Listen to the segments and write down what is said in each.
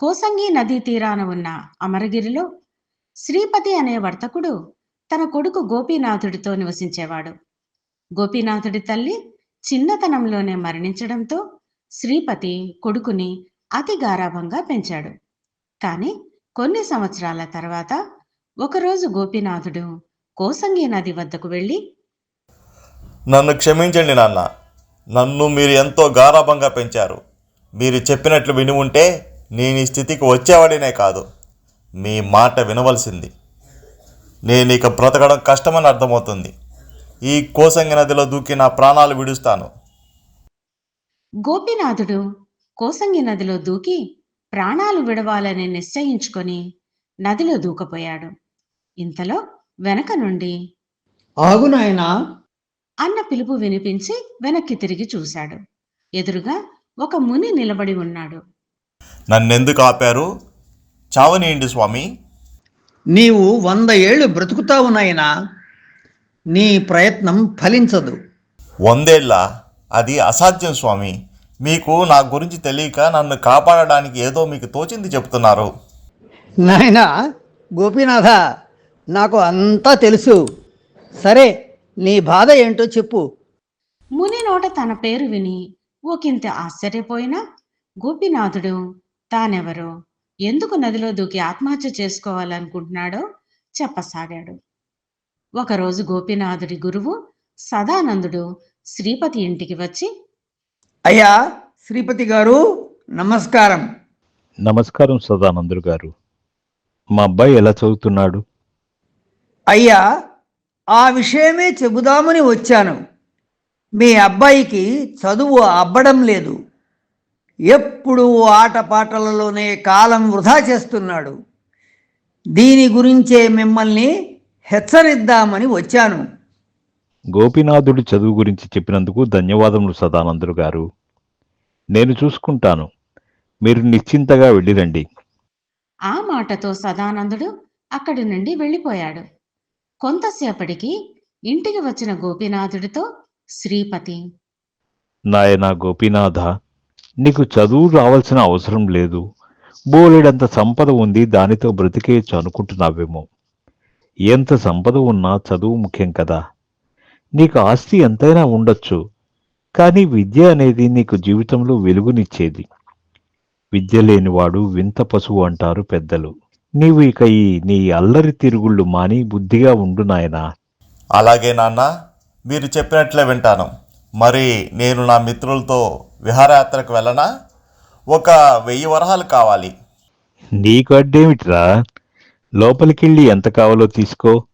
కోసంగి నదీ తీరాన ఉన్న అమరగిరిలో శ్రీపతి అనే వర్తకుడు తన కొడుకు గోపీనాథుడితో నివసించేవాడు. గోపీనాథుడి తల్లి చిన్నతనంలోనే మరణించడంతో శ్రీపతి కొడుకుని అతి గారాభంగా పెంచాడు. కాని కొన్ని సంవత్సరాల తర్వాత ఒకరోజు గోపీనాథుడు కోసంగి నది వద్దకు వెళ్ళి నన్ను క్షమించండి నాన్న. నన్ను మీరు ఎంతో గారాభంగా పెంచారు. మీరు చెప్పినట్లు విని ఉంటే నేను ఈ స్థితికి వచ్చేవాడినే కాదు. మీ మాట వినవలసింది. నేను ఇక బ్రతకడం కష్టమని అర్థమవుతుంది. ఈ కోసంగి నదిలో దూకి నా ప్రాణాలు విడుస్తాను. గోపీనాథుడు కోసంగి నదిలో దూకి ప్రాణాలు విడవాలని నిశ్చయించుకొని నదిలో దూకపోయాడు. ఇంతలో వెనక నుండి ఆగు నాయనా. అన్న పిలుపు వినిపించి వెనక్కి తిరిగి చూశాడు. ఎదురుగా ఒక ముని నిలబడి ఉన్నాడు. నన్నెందుకు ఆపారు? చావనీయండి స్వామి. నీవు వంద ఏళ్ళు బ్రతుకుతావు నాయనా. నీ ప్రయత్నం ఫలించదు. వందేళ్ళ? అది అసాధ్యం స్వామి. మీకు నా గురించి తెలియక నన్ను కాపాడడానికి ఏదో మీకు తోచింది చెప్తున్నారు. నాయనా గోపీనాథ నాకు అంతా తెలుసు. సరే నీ బాధ ఏంటో చెప్పు. ముని నోట తన పేరు విని ఓకింత ఆశ్చర్యపోయినా గోపీనాథుడు తానెవరో? ఎందుకు నదిలో దూకి ఆత్మహత్య చేసుకోవాలనుకుంటున్నాడో చెప్పసాగాడు. ఒకరోజు గోపీనాథుడి గురువు సదానందుడు శ్రీపతి ఇంటికి వచ్చి అయ్యా శ్రీపతి గారు నమస్కారం. నమస్కారం సదానందుడు గారు. మా అబ్బాయి ఎలా చదువుతున్నాడు? అయ్యా ఆ విషయమే చెబుదామని వచ్చాను. మీ అబ్బాయికి చదువు అబ్బడం లేదు. ఎప్పుడు ఆటపాటలలోనే కాలం వృధా చేస్తున్నాడు. దీని గురించే మిమ్మల్ని హెచ్చరిద్దామని వచ్చాను. గోపీనాథుడి చదువు గురించి చెప్పినందుకు ధన్యవాదములు సదానందుడు గారు. నేను చూసుకుంటాను. మీరు నిశ్చింతగా వెళ్ళిరండి. ఆ మాటతో సదానందుడు అక్కడి నుండి వెళ్ళిపోయాడు. కొంతసేపటికి ఇంటికి వచ్చిన గోపీనాథుడితో శ్రీపతి. నాయనా గోపీనాథ నీకు చదువు రావాల్సిన అవసరం లేదు. బోలెడంత సంపద ఉంది దానితో బ్రతికేయచ్చు అనుకుంటున్నావేమో. ఎంత సంపద ఉన్నా చదువు ముఖ్యం కదా. నీకు ఆస్తి ఎంతైనా ఉండొచ్చు కానీ విద్య అనేది నీకు జీవితంలో వెలుగునిచ్చేది. విద్య లేనివాడు వింత పశువు అంటారు పెద్దలు. నీవు ఇక ఈ నీ అల్లరి తిరుగుళ్ళు మాని బుద్ధిగా ఉండు నాయనా. అలాగే నాన్న మీరు చెప్పినట్లే వింటాను. మరి నేను నా మిత్రులతో విహారయాత్రకు వెళ్ళనా? ఒక వెయ్యి వరహాలు కావాలి. నీకు అడ్డేమిట్రా? లోపలికెళ్ళి ఎంత కావాలో తీసుకో.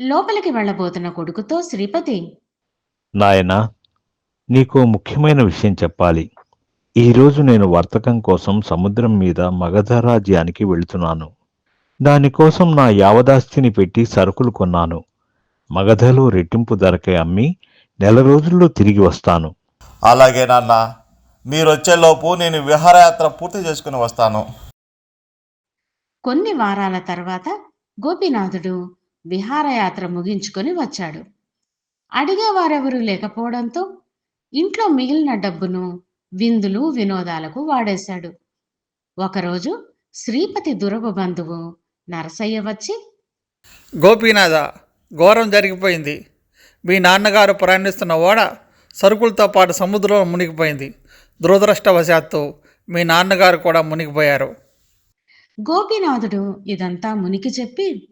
లోపలికి వెళ్ళబోతున్న కొడుకుతో శ్రీపతి నాయనా నీకో ముఖ్యమైన విషయం చెప్పాలి. ఈరోజు నేను వర్తకం కోసం సముద్రం మీద మగధ రాజ్యానికి వెళుతున్నాను దానికోసం నా యావదాస్తిని పెట్టి సరుకులు కొన్నాను. మగధలో రెట్టింపు ధరకే అమ్మి నెల రోజుల్లో తిరిగి వస్తాను. అలాగే నాన్న మీరు వచ్చేలోపు నేను విహారయాత్ర పూర్తి చేసుకుని వస్తాను. కొన్ని వారాల తర్వాత గోపీనాథుడు విహారయాత్ర ముగించుకొని వచ్చాడు. అడిగేవారెవరూ లేకపోవడంతో ఇంట్లో మిగిలిన డబ్బును విందులు వినోదాలకు వాడేశాడు. ఒకరోజు శ్రీపతి దురగ బంధువు నరసయ్య వచ్చి గోపీనాథ ఘోరం జరిగిపోయింది. మీ నాన్నగారు ప్రయాణిస్తున్న ఓడ సరుకులతో పాటు సముద్రంలో మునిగిపోయింది. దురదృష్టవశాత్తు మీ నాన్నగారు కూడా మునిగిపోయారు. గోపీనాథుడు ఇదంతా మునికి చెప్పి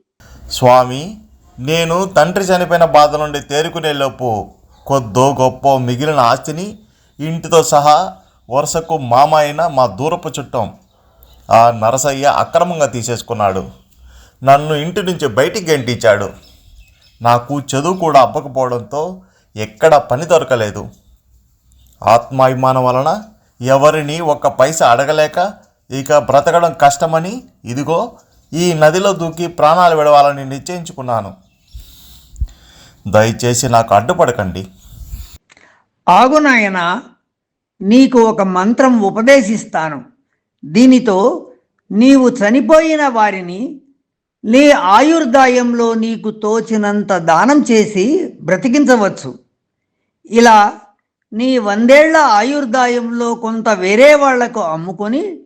స్వామి నేను తండ్రి చనిపోయిన బాధ నుండి తేరుకునేలోపు కొద్దో గొప్ప మిగిలిన ఆస్తిని ఇంటితో సహా వరుసకు మామ అయిన మా దూరపు చుట్టం ఆ నరసయ్య అక్రమంగా తీసేసుకున్నాడు. నన్ను ఇంటి నుంచి బయటికి గంటించాడు. నాకు చదువు కూడా అబ్బకపోవడంతో ఎక్కడ పని దొరకలేదు. ఆత్మాభిమానం వలన ఎవరిని ఒక్క పైస అడగలేక ఇక బ్రతకడం కష్టమని ఇదిగో ఈ నదిలో దూకి ప్రాణాలు విడవాలని నిశ్చయించుకున్నాను. దయచేసి నాకు అడ్డుపడకండి. ఆగు నాయన నీకు ఒక మంత్రం ఉపదేశిస్తాను. దీనితో నీవు చనిపోయిన వారిని నీ ఆయుర్దాయంలో నీకు తోచినంత దానం చేసి బ్రతికించవచ్చు. ఇలా నీ వందేళ్ళ ఆయుర్దాయంలో కొంత వేరే వాళ్ళకు అమ్ముకొని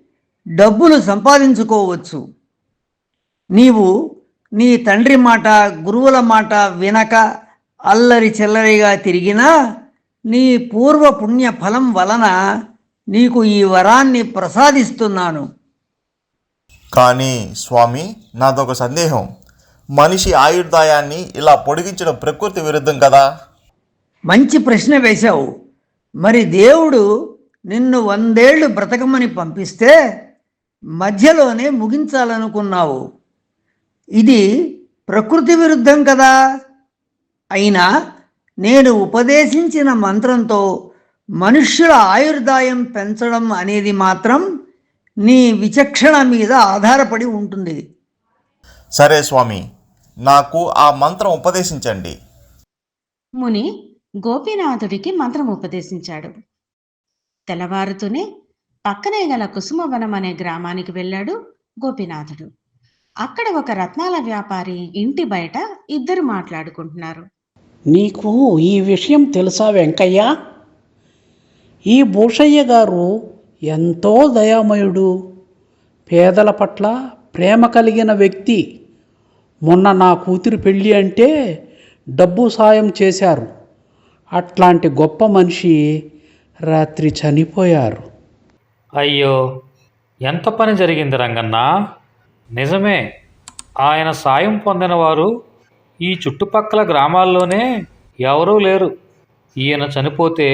డబ్బులు సంపాదించుకోవచ్చు. నీవు నీ తండ్రి మాట గురువుల మాట వినక అల్లరి చిల్లరిగా తిరిగినా నీ పూర్వ పుణ్య ఫలం వలన నీకు ఈ వరాన్ని ప్రసాదిస్తున్నాను. కానీ స్వామి నాదొక సందేహం. మనిషి ఆయుర్దాయాన్ని ఇలా పొడిగించడం ప్రకృతి విరుద్ధం కదా? మంచి ప్రశ్న వేశావు. మరి దేవుడు నిన్ను వందేళ్ళు బ్రతకమని పంపిస్తే మధ్యలోనే ముగించాలనుకున్నావు. ఇది ప్రకృతి విరుద్ధం కదా? అయినా నేను ఉపదేశించిన మంత్రంతో మనుష్యుల ఆయుర్దాయం పెంచడం అనేది మాత్రం నీ విచక్షణ మీద ఆధారపడి ఉంటుంది. సరే స్వామి నాకు ఆ మంత్రం ఉపదేశించండి. ముని గోపీనాథుడికి మంత్రం ఉపదేశించాడు. తెల్లవారుతూనే పక్కనే గల కుసుమవనం అనే గ్రామానికి వెళ్ళాడు గోపీనాథుడు. అక్కడ ఒక రత్నాల వ్యాపారి ఇంటి బయట ఇద్దరు మాట్లాడుకుంటున్నారు. నీకు ఈ విషయం తెలుసా వెంకయ్య? ఈ భూషయ్య గారు ఎంతో దయామయుడు. పేదల పట్ల ప్రేమ కలిగిన వ్యక్తి. మొన్న నా కూతురు పెళ్ళి అంటే డబ్బు సాయం చేశారు. అట్లాంటి గొప్ప మనిషి రాత్రి చనిపోయారు. అయ్యో ఎంత పని జరిగింది రంగన్న? నిజమే ఆయన సాయం పొందిన వారు ఈ చుట్టుపక్కల గ్రామాల్లోనే ఎవరూ లేరు. ఈయన చనిపోతే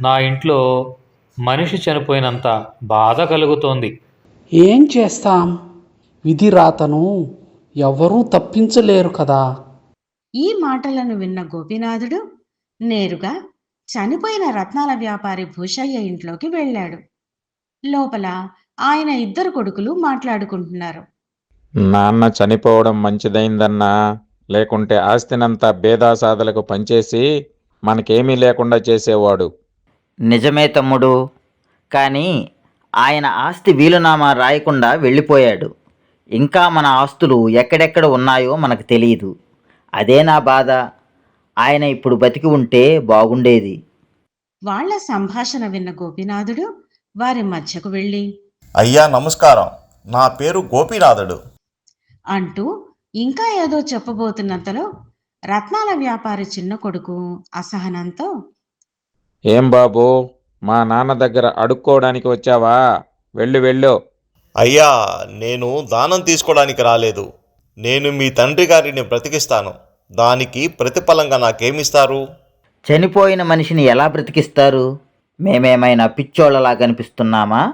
నా ఇంట్లో మనిషి చనిపోయినంత బాధ కలుగుతోంది. ఏం చేస్తాం? విధి రాతను ఎవరూ తప్పించలేరు కదా. ఈ మాటలను విన్న గోపీనాథుడు నేరుగా చనిపోయిన రత్నాల వ్యాపారి భూషయ్య ఇంట్లోకి వెళ్ళాడు. లోపల ఆయన ఇద్దరు కొడుకులు మాట్లాడుకుంటున్నారు. నాన్న చనిపోవడం మంచిదైందన్నా లేకుంటే ఆస్తినంతా భేదాసాదలకు పంచేసి మనకేమీ లేకుండా చేసేవాడు. నిజమే తమ్ముడు కానీ ఆయన ఆస్తి వీలునామా రాయకుండా వెళ్ళిపోయాడు. ఇంకా మన ఆస్తులు ఎక్కడెక్కడ ఉన్నాయో మనకు తెలియదు అదే నా బాధ. ఆయన ఇప్పుడు బతికి ఉంటే బాగుండేది. వాళ్ళ సంభాషణ విన్న గోపీనాథుడు వారి మధ్యకు వెళ్ళి అయ్యా నమస్కారం. నా పేరు గోపీనాథుడు. అంటూ ఇంకా ఏదో చెప్పబోతున్నంతలో రత్నాల వ్యాపారి చిన్న కొడుకు అసహనంతో ఏం బాబు మా నాన్న దగ్గర అడుక్కోవడానికి వచ్చావా? వెళ్ళు వెళ్ళు. అయ్యా నేను దానం తీసుకోవడానికి రాలేదు. నేను మీ తండ్రి గారిని బ్రతికిస్తాను. దానికి ప్రతిఫలంగా నాకేమిస్తారు? చనిపోయిన మనిషిని ఎలా బ్రతికిస్తారు? మేమేమైనా పిచ్చోళ్ళలా కనిపిస్తున్నామా?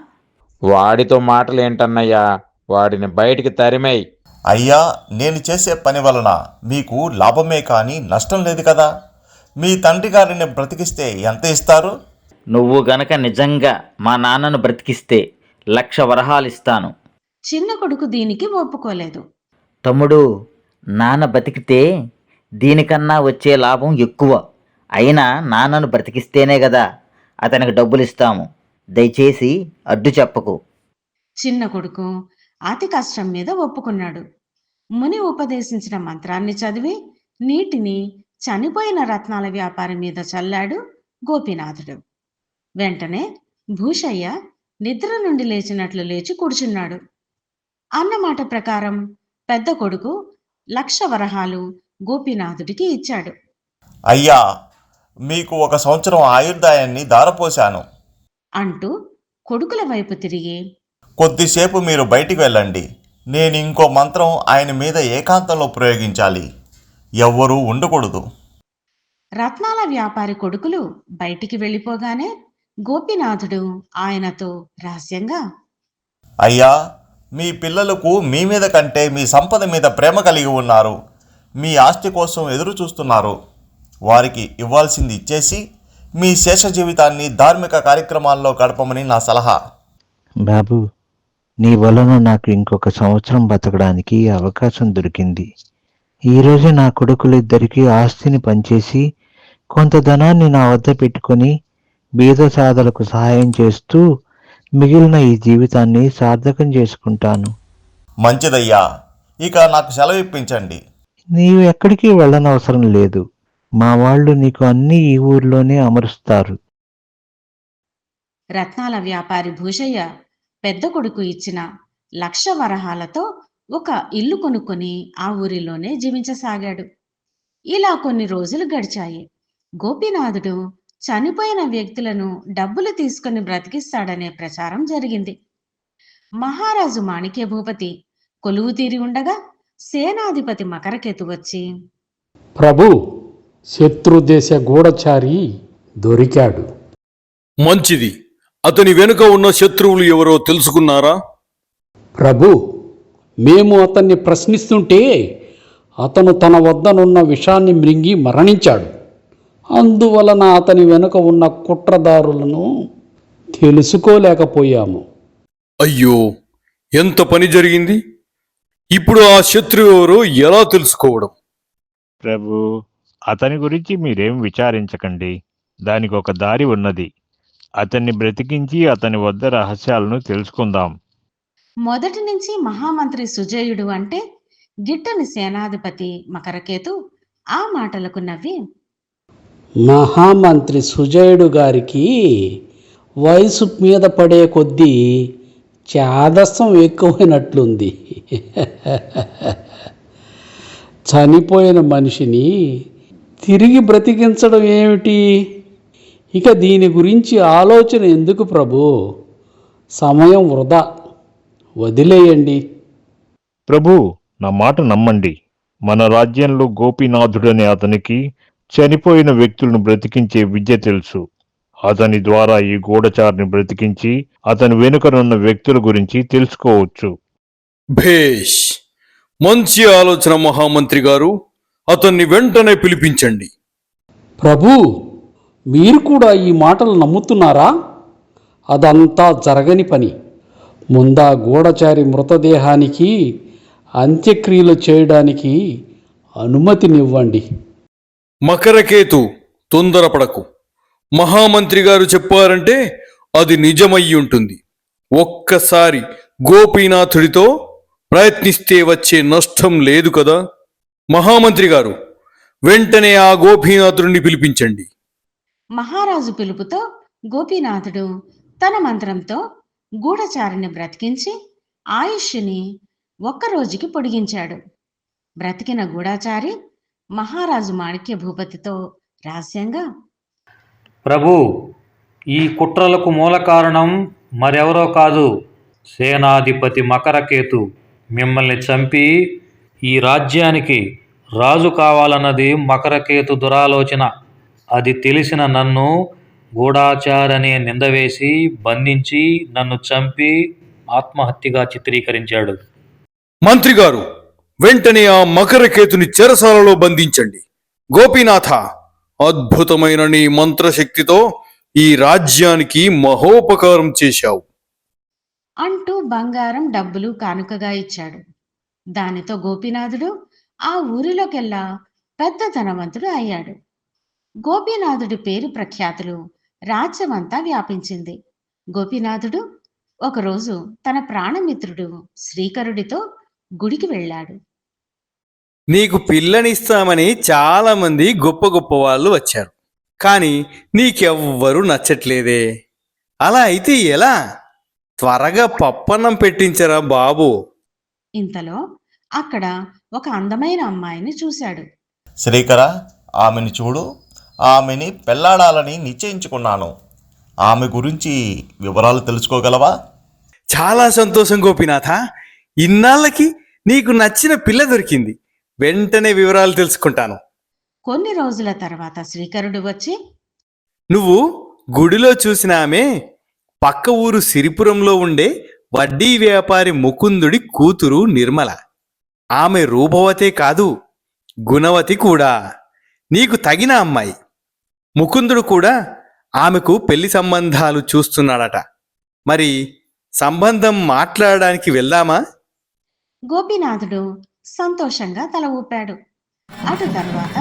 వాడితో మాటలేంటన్నయ్యా? వాడిని బయటికి తరిమేయ్. అయ్యా నేను చేసే పని వలన మీకు లాభమే కానీ నష్టం లేదు కదా? మీ తండ్రి గారిని బ్రతికిస్తే ఎంత ఇస్తారు? నువ్వు గనక నిజంగా మా నాన్నను బ్రతికిస్తే లక్ష వరహాలు ఇస్తాను. చిన్న కొడుకు దీనికి ఒప్పుకోలేదు. తమ్ముడు నాన్న బతికితే దీనికన్నా వచ్చే లాభం ఎక్కువ. అయినా నాన్నను బ్రతికిస్తేనే కదా అతనికి డబ్బులు ఇస్తాము దయచేసి అడ్డు చెప్పకు. చిన్న కొడుకు అతి కష్టం మీద ఒప్పుకున్నాడు. ముని ఉపదేశించిన మంత్రాన్ని చదివి నీటిని చనిపోయిన రత్నాల వ్యాపారి మీద చల్లాడు గోపీనాథుడు. వెంటనే భూషయ్య నిద్ర నుండి లేచినట్లు లేచి కూర్చున్నాడు. అన్నమాట ప్రకారం పెద్ద కొడుకు లక్ష వరహాలు గోపీనాథుడికి ఇచ్చాడు. అయ్యా మీకు ఒక సంవత్సరం ఆయుర్దాయాన్ని దారపోశాను. అంటూ కొడుకుల వైపు తిరిగి కొద్దిసేపు మీరు బయటికి వెళ్ళండి. నేను ఇంకో మంత్రం ఆయన మీద ఏకాంతంలో ప్రయోగించాలి. ఎవ్వరూ ఉండకూడదు. రత్నాల వ్యాపారి కొడుకులు బయటికి వెళ్ళిపోగానే గోపీనాథుడు ఆయనతో రహస్యంగా అయ్యా మీ పిల్లలకు మీ మీద కంటే మీ సంపద మీద ప్రేమ కలిగి ఉన్నారు. మీ ఆస్తి కోసం ఎదురు చూస్తున్నారు. వారికి ఇవ్వాల్సింది ఇచ్చేసి మీ శేష జీవితాన్ని ధార్మిక కార్యక్రమాల్లో గడపమని నా సలహా. బాబు నీ వలన నాకు ఇంకొక సంవత్సరం బతకడానికి అవకాశం దొరికింది. ఈరోజు నా కొడుకులిద్దరికీ ఆస్తిని పంచేసి కొంత ధనాన్ని నా వద్ద పెట్టుకొని బీద సాధలకు సహాయం చేస్తూ మిగిలిన ఈ జీవితాన్ని సార్థకం చేసుకుంటాను. మంచిదయ్యా. ఇక నాకు సెలవు ఇప్పించండి. నీవు ఎక్కడికి వెళ్ళనవసరం లేదు. మా వాళ్ళు నీకు అన్ని ఈ ఊర్లోనే అమరుస్తారు. రత్నాల వ్యాపారి భూషయ్య పెద్ద కొడుకు ఇచ్చిన లక్ష వరహాలతో ఒక ఇల్లు కొనుక్కొని ఆ ఊరిలోనే జీవించసాగాడు. ఇలా కొన్ని రోజులు గడిచాయి. గోపీనాథుడు చనిపోయిన వ్యక్తులను డబ్బులు తీసుకుని బ్రతికిస్తాడనే ప్రచారం జరిగింది. మహారాజు మాణిక్య భూపతి కొలువు తీరి ఉండగా సేనాధిపతి మకరకేతు వచ్చి ప్రభు శత్రుదేశ గూఢచారి దొరికాడు. మంచిది. అతని వెనుక ఉన్న శత్రువులు ఎవరో తెలుసుకున్నారా? ప్రభు మేము అతన్ని ప్రశ్నిస్తుంటే అతను తన వద్దనున్న విషాన్ని మృంగి మరణించాడు. అందువలన అతని వెనుక ఉన్న కుట్రదారులను తెలుసుకోలేకపోయాము. అయ్యో ఎంత పని జరిగింది? ఇప్పుడు ఆ శత్రువు ఎవరో? ఎలా తెలుసుకోవడం? ప్రభు అతని గురించి మీరేం విచారించకండి. దానికి ఒక దారి ఉన్నది. అతన్ని బ్రతికించి అతని వద్ద రహస్యాలను తెలుసుకుందాం. మొదటి నుంచి మహామంత్రి సుజయుడు అంటే గిట్టని సేనాధిపతి మకరకేతు ఆ మాటలకు నవ్వి మహామంత్రి సుజయుడు గారికి వయసు మీద పడే కొద్దీ చాదస్సం ఎక్కువైనట్లుంది. చనిపోయిన మనిషిని తిరిగి బ్రతికించడం ఏమిటి? ఇక దీని గురించి ఆలోచన ఎందుకు ప్రభు? సమయం వృధా. వదిలేయండి. ప్రభు నా మాట నమ్మండి. మన రాజ్యంలో గోపీనాథుడనే అతనికి చనిపోయిన వ్యక్తులను బ్రతికించే విద్య తెలుసు. అతని ద్వారా ఈ గూఢచారిని బ్రతికించి అతని వెనుకనున్న వ్యక్తుల గురించి తెలుసుకోవచ్చు. భేష్. మంచి ఆలోచన మహామంత్రి గారు అతన్ని వెంటనే పిలిపించండి. ప్రభు మీరు కూడా ఈ మాటలు నమ్ముతున్నారా? అదంతా జరగని పని. ముందా గూఢచారి మృతదేహానికి అంత్యక్రియలు చేయడానికి అనుమతినివ్వండి. మకరకేతు తొందరపడకు. మహామంత్రి గారు చెప్పారంటే అది నిజమయ్యి ఉంటుంది ఒక్కసారి గోపీనాథుడితో ప్రయత్నిస్తే వచ్చే నష్టం లేదు కదా? మహామంత్రి గారు వెంటనే ఆ గోపీనాథుడిని పిలిపించండి. మహారాజు పిలుపుతో గోపీనాథుడు తన మంత్రంతో గూఢచారిని బ్రతికించి ఆయుష్ని ఒక్క రోజుకి పొడిగించాడు. బ్రతికిన గూఢచారి మహారాజు మాణిక్య భూపతితో రహస్యంగా ప్రభు ఈ కుట్రలకు మూల కారణం మరెవరో కాదు సేనాధిపతి మకరకేతు. మిమ్మల్ని చంపి ఈ రాజ్యానికి రాజు కావాలన్నది మకరకేతు దురాలోచన. అది తెలిసిన నన్ను గూఢాచారనే నిందవేసి బంధించి నన్ను చంపి ఆత్మహత్యగా చిత్రీకరించాడు. మంత్రి గారు వెంటనే ఆ మకరకేతుని చెరసాలలో బంధించండి. గోపీనాథ అద్భుతమైన నీ మంత్రశక్తితో ఈ రాజ్యానికి మహోపకారం చేశావు. అంటూ బంగారం డబ్బులు కానుకగా ఇచ్చాడు. దానితో గోపీనాథుడు ఆ ఊరిలోకెల్లా పెద్ద ధనవంతుడు అయ్యాడు. గోపీనాథుడి పేరు ప్రఖ్యాతులు రాజ్యమంతా వ్యాపించింది. గోపీనాథుడు ఒకరోజు తన ప్రాణమిత్రుడు శ్రీకరుడితో గుడికి వెళ్ళాడు. నీకు పిల్లనిస్తామని చాలా మంది గొప్ప గొప్ప వాళ్ళు వచ్చారు. కానీ నీకెవ్వరూ నచ్చట్లేదే. అలా అయితే ఎలా? త్వరగా పప్పన్నం పెట్టించరా బాబు. ఇంతలో అక్కడ ఒక అందమైన అమ్మాయిని చూశాడు. శ్రీకర ఆమెను చూడు. ఆమెని పెళ్ళాడాలని నిశ్చయించుకున్నాను. ఆమె గురించి వివరాలు తెలుసుకోగలవా? చాలా సంతోషం గోపినాథ. ఇన్నాళ్ళకి నీకు నచ్చిన పిల్ల దొరికింది. వెంటనే వివరాలు తెలుసుకుంటాను. కొన్ని రోజుల తర్వాత శ్రీకరుడు వచ్చి నువ్వు గుడిలో చూసిన ఆమె పక్క ఊరు సిరిపురంలో ఉండే వడ్డీ వ్యాపారి ముకుందుడి కూతురు నిర్మల. ఆమె రూపవతే కాదు గుణవతి కూడా. నీకు తగిన అమ్మాయి. ముకుందుడు కూడా ఆమెకు పెళ్ళి సంబంధాలు చూస్తున్నాడట. మరి సంబంధం మాట్లాడడానికి వెళ్దామా? గోపీనాథుడు సంతోషంగా తల ఊపాడు. అటు తర్వాత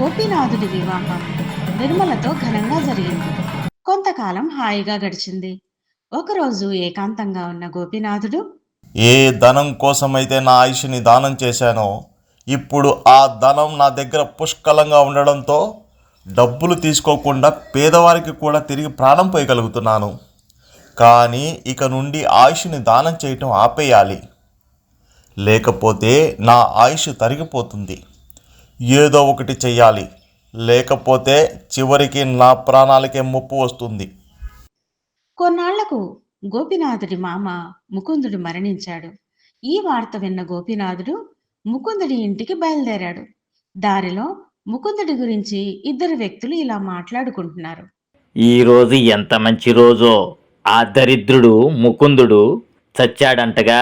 గోపీనాథుడి వివాహం నిర్మలతో ఘనంగా జరిగింది. కొంతకాలం హాయిగా గడిచింది. ఒకరోజు ఏకాంతంగా ఉన్న గోపీనాథుడు ఏ ధనం కోసమైతే నా ఆయుష్ని దానం చేశానో ఇప్పుడు ఆ ధనం నా దగ్గర పుష్కలంగా ఉండడంతో డబ్బులు తీసుకోకుండా పేదవారికి కూడా తిరిగి ప్రాణం పోయగలుగుతున్నాను. కానీ ఇక నుండి ఆయుష్ని దానం చేయటం ఆపేయాలి. లేకపోతే నా ఆయుష్ తరిగిపోతుంది. ఏదో ఒకటి చెయ్యాలి. లేకపోతే చివరికి నా ప్రాణాలకే ముప్పు వస్తుంది. కొన్నాళ్ళకు గోపినాథుడి మామ ముకుందుడు మరణించాడు. ఈ వార్త విన్న గోపినాథుడు ముకుందుడి ఇంటికి బయలుదేరాడు. దారిలో ముకుందుడి గురించి ఇద్దరు వ్యక్తులు ఇలా మాట్లాడుకుంటున్నారు. ఈ రోజు ఎంత మంచి రోజో! ఆ దరిద్రుడు ముకుందుడు చచ్చాడంటగా!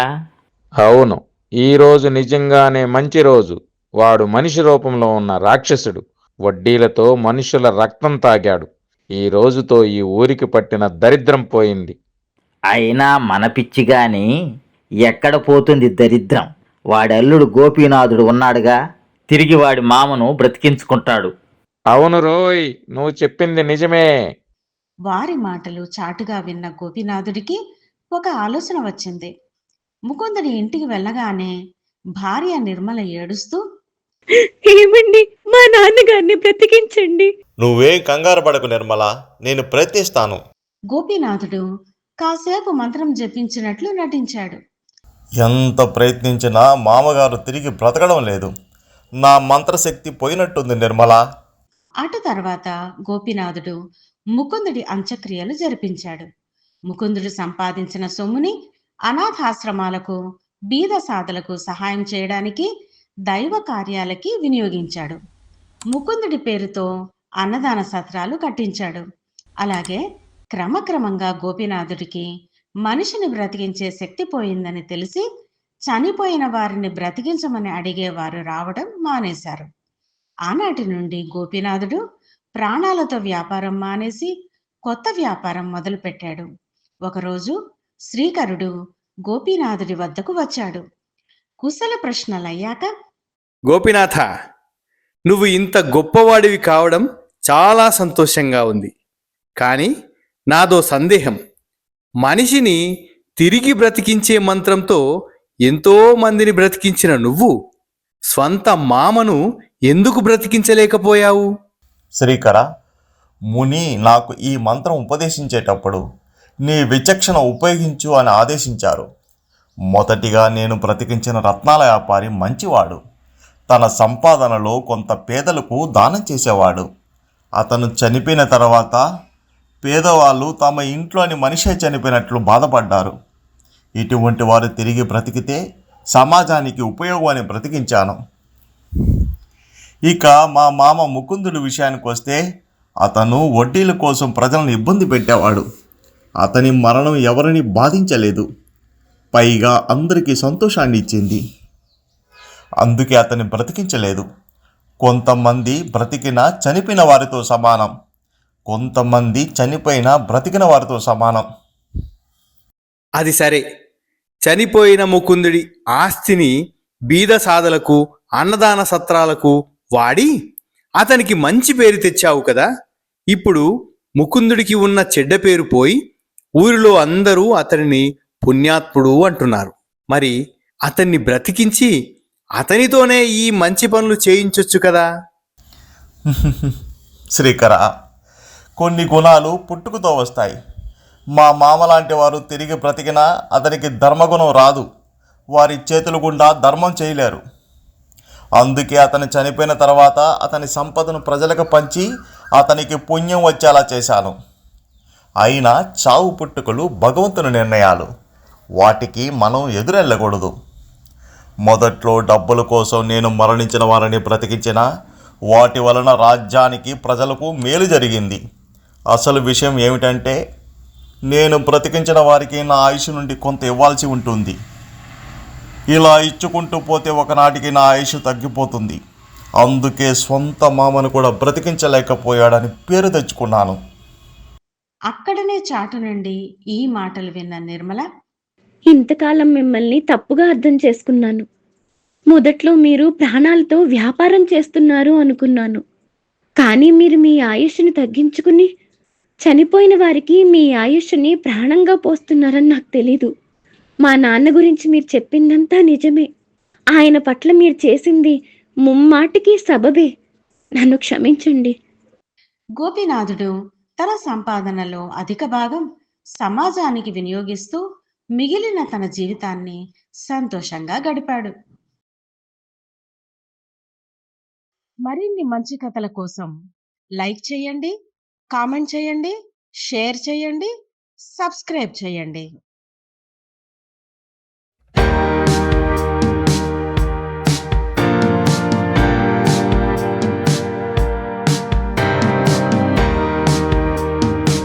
అవును ఈ రోజు నిజంగానే మంచి రోజు. వాడు మనిషి రూపంలో ఉన్న రాక్షసుడు. వడ్డీలతో మనుషుల రక్తం తాగాడు. ఈ రోజుతో ఈ ఊరికి పట్టిన దరిద్రం పోయింది. అయినా మన పిచ్చి గాని ఎక్కడ పోతుంది దరిద్రం? వాడల్లుడు గోపీనాథుడు ఉన్నాడుగా తిరిగి వాడి మామను బ్రతికించుకుంటాడు. అవును రోయ్ నువ్వు చెప్పింది నిజమే. వారి మాటలు చాటుగా విన్న గోపినాథుడికి ఒక ఆలోచన వచ్చింది. ముకుందుడి ఇంటికి వెళ్ళగానే భార్య నిర్మల ఏడుస్తూ ఏమండి? మా నాన్నగారిని బ్రతికించండి. నువ్వేం కంగారు పడకు నిర్మల నేను ప్రయత్నిస్తాను. గోపీనాథుడు కాసేపు మంత్రం జపించినట్లు నటించాడు. ఎంత ప్రయత్నించినా మామగారు తిరిగి బ్రతకడం లేదు. నా మంత్రశక్తి పోయినట్టుంది నిర్మల. అటు తర్వాత గోపీనాథుడు ముకుందుడి అంత్యక్రియలు జరిపించాడు. ముకుందుడు సంపాదించిన సొమ్ముని అనాథాశ్రమాలకు బీద సాధలకు సహాయం చేయడానికి దైవ కార్యాలకి వినియోగించాడు. ముకుందుడి పేరుతో అన్నదాన సత్రాలు కట్టించాడు. అలాగే క్రమక్రమంగా గోపినాథుడికి మనిషిని బ్రతికించే శక్తి పోయిందని తెలిసి చనిపోయిన వారిని బ్రతికించమని అడిగేవారు రావడం మానేశారు. ఆనాటి నుండి గోపినాథుడు ప్రాణాలతో వ్యాపారం మానేసి కొత్త వ్యాపారం మొదలుపెట్టాడు. ఒకరోజు శ్రీకరుడు గోపీనాథుడి వద్దకు వచ్చాడు. కుశల ప్రశ్నలయ్యాక గోపినాథ నువ్వు ఇంత గొప్పవాడివి కావడం చాలా సంతోషంగా ఉంది. కానీ నాదో సందేహం. మనిషిని తిరిగి బ్రతికించే మంత్రంతో ఎంతో మందిని బ్రతికించిన నువ్వు స్వంత మామను ఎందుకు బ్రతికించలేకపోయావు? శ్రీకర ముని నాకు ఈ మంత్రం ఉపదేశించేటప్పుడు నీ విచక్షణ ఉపయోగించు అని ఆదేశించారు. మొదటిగా నేను బ్రతికించిన రత్నాల వ్యాపారి మంచివాడు. తన సంపాదనలో కొంత పేదలకు దానం చేసేవాడు. అతను చనిపోయిన తర్వాత పేదవాళ్ళు తమ ఇంట్లోని మనిషే చనిపోయినట్లు బాధపడ్డారు. ఇటువంటి వారు తిరిగి బ్రతికితే సమాజానికి ఉపయోగం బ్రతికించాను. ఇక మా మామ ముకుందుడి విషయానికి వస్తే అతను వడ్డీల కోసం ప్రజలను ఇబ్బంది పెట్టేవాడు. అతని మరణం ఎవరిని బాధించలేదు. పైగా అందరికీ సంతోషాన్ని ఇచ్చింది. అందుకే అతన్ని బ్రతికించలేదు. కొంతమంది బ్రతికిన చనిపోయిన వారితో సమానం. కొంతమంది చనిపోయిన బ్రతికిన వారితో సమానం. అది సరే. చనిపోయిన ముకుందుడి ఆస్తిని బీద సాధలకు అన్నదాన సత్రాలకు వాడి అతనికి మంచి పేరు తెచ్చావు కదా. ఇప్పుడు ముకుందుడికి ఉన్న చెడ్డ పేరు పోయి ఊరిలో అందరూ అతనిని పుణ్యాత్ముడు అంటున్నారు. మరి అతన్ని బ్రతికించి అతనితోనే ఈ మంచి పనులు చేయించొచ్చు కదా? శ్రీకర కొన్ని గుణాలు పుట్టుకతో వస్తాయి. మా మామ లాంటి వారు తిరిగి బ్రతికినా అతనికి ధర్మగుణం రాదు. వారి చేతులు గుండా ధర్మం చేయలేరు. అందుకే అతను చనిపోయిన తర్వాత అతని సంపదను ప్రజలకు పంచి అతనికి పుణ్యం వచ్చేలా చేశాను. అయినా చావు పుట్టుకలు భగవంతుని నిర్ణయాలు. వాటికి మనం ఎదురెళ్ళకూడదు. మొదట్లో డబ్బుల కోసం నేను మరణించిన వారిని బ్రతికించిన వాటి వలన రాజ్యానికి ప్రజలకు మేలు జరిగింది. అసలు విషయం ఏమిటంటే నేను బ్రతికించిన వారికి నా ఆయుష్ నుండి కొంత ఇవ్వాల్సి ఉంటుంది. ఇలా ఇచ్చుకుంటూ పోతే ఒకనాటికి నా ఆయుష్ తగ్గిపోతుంది. అందుకే సొంత మామను కూడా బ్రతికించలేకపోయాడని పేరు తెచ్చుకున్నాను. అక్కడనే చాటు నుండి ఈ మాటలు విన్న నిర్మల ఇంతకాలం మిమ్మల్ని తప్పుగా అర్థం చేసుకున్నాను. మొదట్లో మీరు ప్రాణాలతో వ్యాపారం చేస్తున్నారు అనుకున్నాను. కానీ మీరు మీ ఆయుష్ని తగ్గించుకుని చనిపోయిన వారికి మీ ఆయుష్ని ప్రాణంగా పోస్తున్నారని నాకు తెలీదు. మా నాన్న గురించి మీరు చెప్పిందంతా నిజమే. ఆయన పట్ల మీరు చేసింది ముమ్మాటికి సబబే. నన్ను క్షమించండి. గోపినాథుడు తన సంపాదనలో అధిక భాగం సమాజానికి వినియోగిస్తూ మిగిలిన తన జీవితాన్ని సంతోషంగా గడిపాడు. మరిన్ని మంచి కథల కోసం లైక్ చేయండి కామెంట్ చేయండి షేర్ చేయండి సబ్స్క్రైబ్ చేయండి.